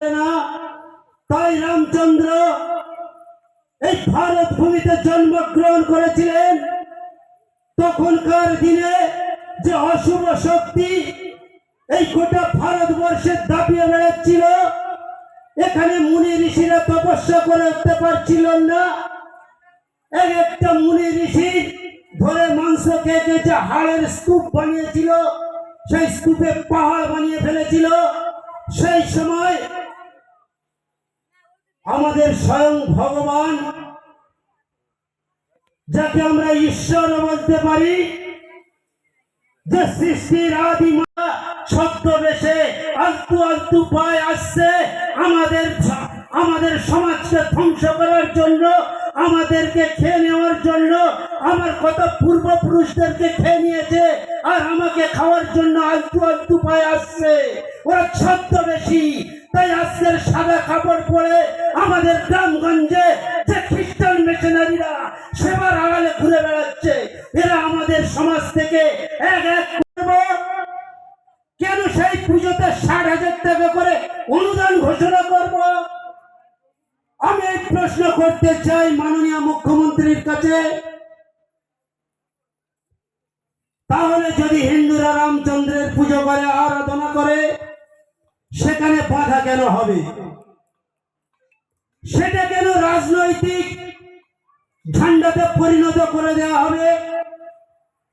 না, তাই রামচন্দ্র এই ভারত ভূমিতে জন্মগ্রহণ করেছিলেন। তখনকার দিনে যে অশুভ শক্তি এই গোটা ভারতবর্ষের দাপিয়ে বেড়াচ্ছিল এখানে মুনি ঋষিরা তপস্যা করে উঠতে পারছিল না। এক একটা মুনি ঋষি ধরে মাংস খেয়ে যে হাড়ের স্তূপ বানিয়েছিল, সেই স্তূপে পাহাড় বানিয়ে ফেলেছিল, সেই সময় আমাদের স্বয়ং ভগবান, যাকে আমরা ঈশ্বর বলতে পারি, যে সৃষ্টির আদি মা ছদ্মবেশে আলতু আলতু পায় আসছে, আমাদের আমাদের সমাজকে ধ্বংস করার জন্য, আমাদেরকে খেয়ে নেওয়ার জন্য, আমার কত পূর্বপুরুষদেরকে খেয়ে নিয়েছে, আর আমাকে খাওয়ার জন্য আলতু আলতু পায় আসছে। ওরা ছদ্মবেশী তাই আজকের সাদা কাপড় পরে আমাদের গ্রামগঞ্জে যে খ্রিস্টান মিশনারিরা সেবার আড়ালে ঘুরে বেড়াচ্ছে, এরা আমাদের সমাজ থেকে এক এক কেন সেই পুজোতে ষাট হাজার টাকা করে অনুদান ঘোষণা করব? আমি এই প্রশ্ন করতে চাই মাননীয় মুখ্যমন্ত্রীর কাছে। তাহলে যদি হিন্দুরা রামচন্দ্রের পুজো করে, আরাধনা করে সেখানে বাধা কেন হবে? সেটা কেন রাজনৈতিক ঝান্ডাতে পরিণত করে দেওয়া হবে?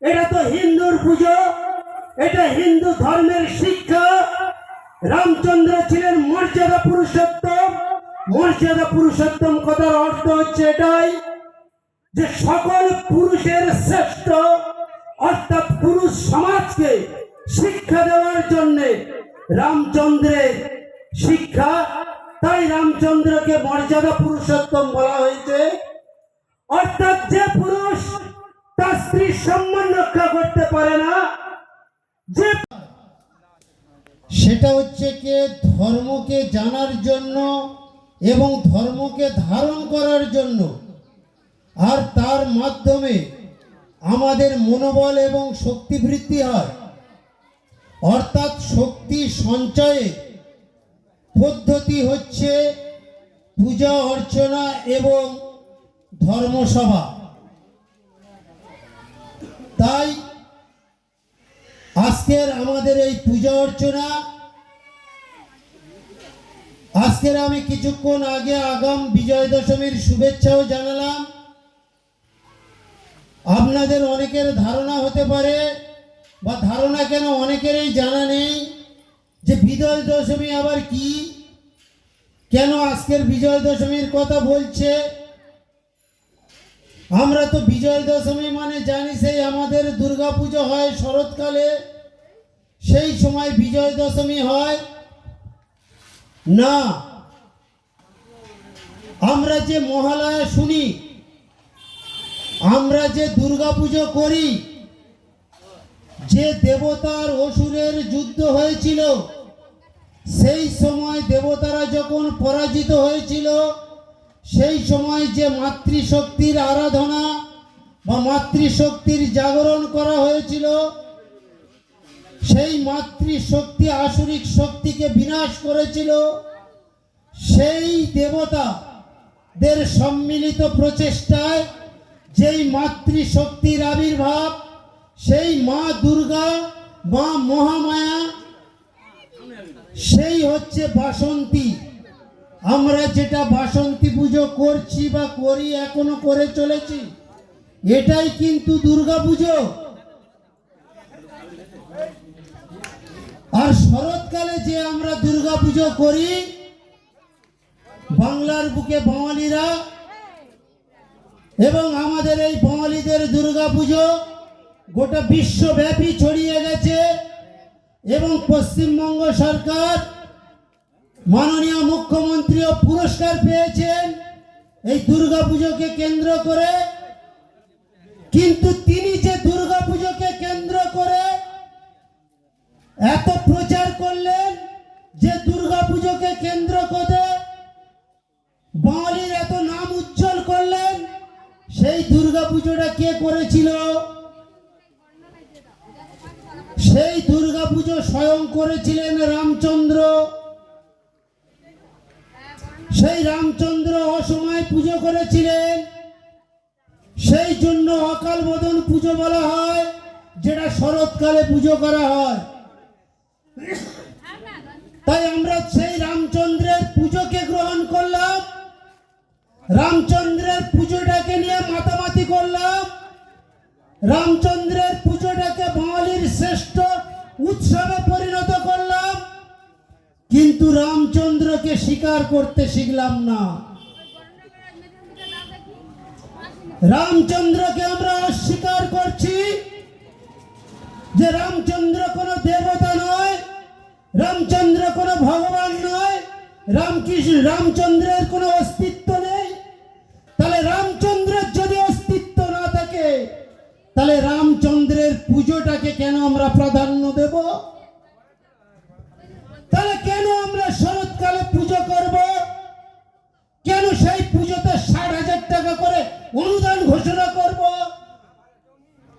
এটা তো হিন্দুর পুজো, এটা হিন্দু ধর্মের শিক্ষা। রামচন্দ্র ছিলেন মর্যাদা পুরুষোত্তম। মর্যাদা পুরুষোত্তম কথার অর্থ হচ্ছে এটাই যে সকল পুরুষের শ্রেষ্ঠ, অর্থাৎ পুরুষ সমাজকে শিক্ষা দেওয়ার জন্য রামচন্দ্রের শিক্ষা, তাই রামচন্দ্রকে মর্যাদা পুরুষোত্তম বলা হয়েছে। অর্থাৎ যে পুরুষ তার স্ত্রীর সম্মান রক্ষা করতে পারে না, যে সেটা হচ্ছে কি ধর্মকে জানার জন্য এবং ধর্মকে ধারণ করার জন্য। আর তার মাধ্যমে আমাদের মনোবল এবং শক্তি বৃদ্ধি হয়। অর্থাৎ শক্তি সঞ্চয়ে পদ্ধতি হচ্ছে পূজা, অর্চনা এবং ধর্মসভা। তাই আজকের আমাদের এই পূজা, অর্চনা, আজকের আমি কিছুক্ষণ আগে আগাম বিজয় দশমীর শুভেচ্ছাও জানালাম। আপনাদের অনেকের ধারণা হতে পারে ধারণা কেন অনেকেরই জানা নেই যে বিজয় দশমী আবার কি? কেন আজকের বিজয় দশমীর কথা বলছে? আমরা তো বিজয় দশমী মানে জানি সেই আমাদের দুর্গাপুজো হয় শরৎকালে, সেই সময় বিজয় দশমী হয়। না, আমরা যে মহালয়া শুনি, আমরা যে দুর্গাপুজো করি যে দেবতার অসুরের যুদ্ধ হয়েছিল, সেই সময় দেবতারা যখন পরাজিত হয়েছিল, সেই সময় যে মাতৃশক্তির আরাধনা বা মাতৃশক্তির জাগরণ করা হয়েছিল, সেই মাতৃশক্তি আসরিক শক্তিকে বিনাশ করেছিল, সেই দেবতাদের সম্মিলিত প্রচেষ্টায় যেই মাতৃশক্তির আবির্ভাব সেই মা দুর্গা, মা মহামায়া, সেই হচ্ছে বাসন্তী। আমরা যেটা বাসন্তী পুজো করছি বা করি, এখনও করে চলেছি, এটাই কিন্তু দুর্গা পুজো। আর শরৎকালে যে আমরা দুর্গা পুজো করি, বাংলার বুকে বাঙালিরা, এবং আমাদের এই বাঙালিদের দুর্গা পুজো গোটা বিশ্বব্যাপী ছড়িয়ে গেছে এবং পশ্চিমবঙ্গ সরকার মাননীয় মুখ্যমন্ত্রীও পুরস্কার পেয়েছেন এই দুর্গা পুজোকে কেন্দ্র করে। কিন্তু তিনি যে দুর্গা পুজোকে কেন্দ্র করে এত প্রচার করলেন যে দুর্গা পুজোকে কেন্দ্র করে বাঙালির এত নাম উজ্জ্বল করলেন, সেই দুর্গা পুজোটা কে করেছিল? সেই দুর্গা পুজো স্বয়ং করেছিলেন রামচন্দ্র। সেই রামচন্দ্র অসময় পুজো করেছিলেন। সেই জন্য অকাল বোধন পুজো বলা হয়, যেটা শরৎকালে পুজো করা হয়। তাই আমরা সেই রামচন্দ্রের পুজোকে গ্রহণ করলাম। রামচন্দ্রের পুজোটাকে নিয়ে মাতামাতি করলাম। রামচন্দ্রের পুজোটাকে বাঙালির শ্রেষ্ঠ উৎসবে পরিণত করলাম, কিন্তু রামচন্দ্রকে স্বীকার করতে শিখলাম না। রামচন্দ্রকে আমরা অস্বীকার করছি যে রামচন্দ্র কোনো দেবতা নয়, রামচন্দ্র কোনো ভগবান নয়, রামকৃষ্ণ, রামচন্দ্রের কোনো অস্তিত্ব নেই। তাহলে রামচন্দ্রের যদি অস্তিত্ব না থাকে, তাহলে রামচন্দ্রের পুজোটাকে কেন আমরা প্রাধান্য দেব? তাহলে কেন আমরা শরৎকালে পুজো করব? কেন সেই পুজোতে ষাট হাজার টাকা করে অনুদান ঘোষণা করব?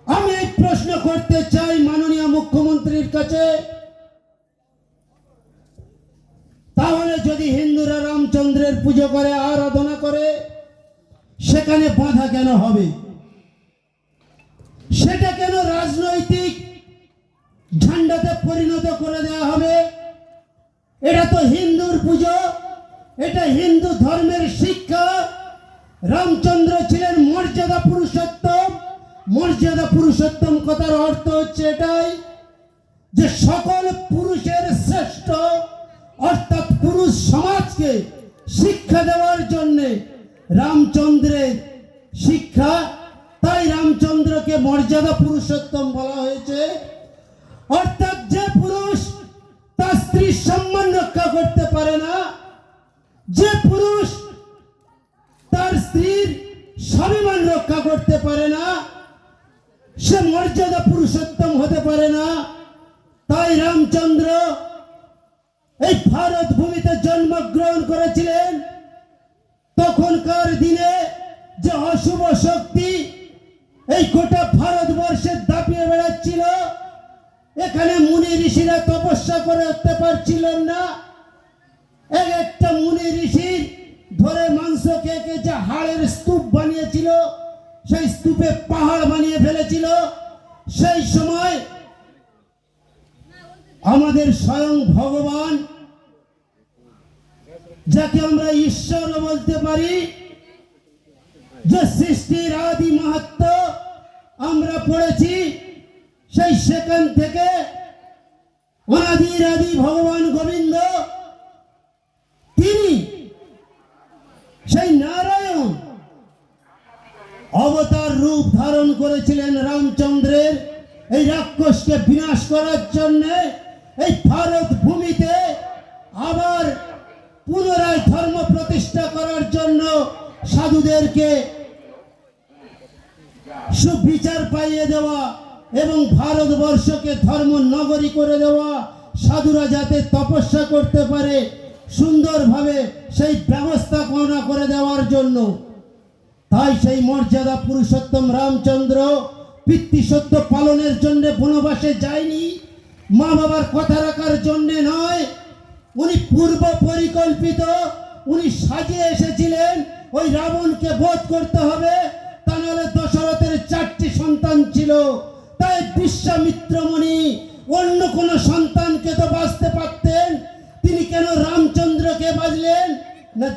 আমি এই প্রশ্ন করতে চাই মাননীয় মুখ্যমন্ত্রীর কাছে। তাহলে যদি হিন্দুরা রামচন্দ্রের পুজো করে, আরাধনা করে, সেখানে বাধা কেন হবে? সেটা কেন রাজনৈতিক ঝান্ডাতে পরিণত করে দেওয়া হবে? এটা তো হিন্দুর পুজো, এটা হিন্দু ধর্মের শিক্ষা। রামচন্দ্র ছিলেন মর্যাদা পুরুষোত্তম। মর্যাদা পুরুষোত্তম কথার অর্থ হচ্ছে এটাই যে সকল পুরুষের শ্রেষ্ঠ, অর্থাৎ পুরুষ সমাজকে শিক্ষা দেওয়ার জন্যে রামচন্দ্রের শিক্ষা মর্যাদা পুরুষোত্তম বলা হয়েছে। অর্থাৎ যে পুরুষ তার স্ত্রীর সম্মান রক্ষা করতে পারে না, যে পুরুষ তার স্ত্রীর স্বাভিমান রক্ষা করতে পারে না, সে মর্যাদা পুরুষোত্তম হতে পারে না। তাই রামচন্দ্র এই ভারত ভূমিতে জন্মগ্রহণ করেছিলেন। তখনকার দিনে যে অশুভ শক্তি এই গোটা ভারতবর্ষে দাপিয়ে বেড়াচ্ছিল। এখানে মুনি ঋষিরা তপস্যা করে উঠতে পারছিলেন না। এক একটা মুনি ঋষির ধরে মাংস খেয়ে যে হাড়ের স্তূপ বানিয়েছিল, সেই স্তূপে পাহাড় বানিয়ে ফেলেছিল। সেই সময় আমাদের স্বয়ং ভগবান, যাকে আমরা ঈশ্বর বলতে পারি যে সৃষ্টির আদি মাহাত্ম আমরা পড়েছি, সেই সেখান থেকে অনাদির আদি ভগবান গোবিন্দ, তিনি সেই নারায়ণ অবতার রূপ ধারণ করেছিলেন রামচন্দ্রের এই রাক্ষসকে বিনাশ করার জন্যে। এই ভারত ভূমিতে আবার পুনরায় ধর্ম প্রতিষ্ঠা করার জন্য সাধুদেরকে সুবিচার পাইয়ে দেওয়া এবং ভারতবর্ষকে ধর্ম নগরী করে দেওয়া, সাধুরা যাতে তপস্যা করতে পারে, সুন্দরভাবে সেই ব্যবস্থাপনা করে দেওয়ার জন্য। তাই সেই মর্যাদা পুরুষোত্তম রামচন্দ্র পিতৃসত্য পালনের জন্য বনবাসে যায়নি, মা বাবার কথা রাখার জন্য নয়, উনি পূর্ব পরিকল্পিত, উনি সাজিয়ে এসেছিলেন, ওই রাবণকে বোধ করতে হবে সন্তান ছিল, তাই বিশ্বামিত্র মুনি অন্য কোন সন্তানকে তো বাঁচতে পারতেন? তিনি কেন রামচন্দ্রকে বাজলেন না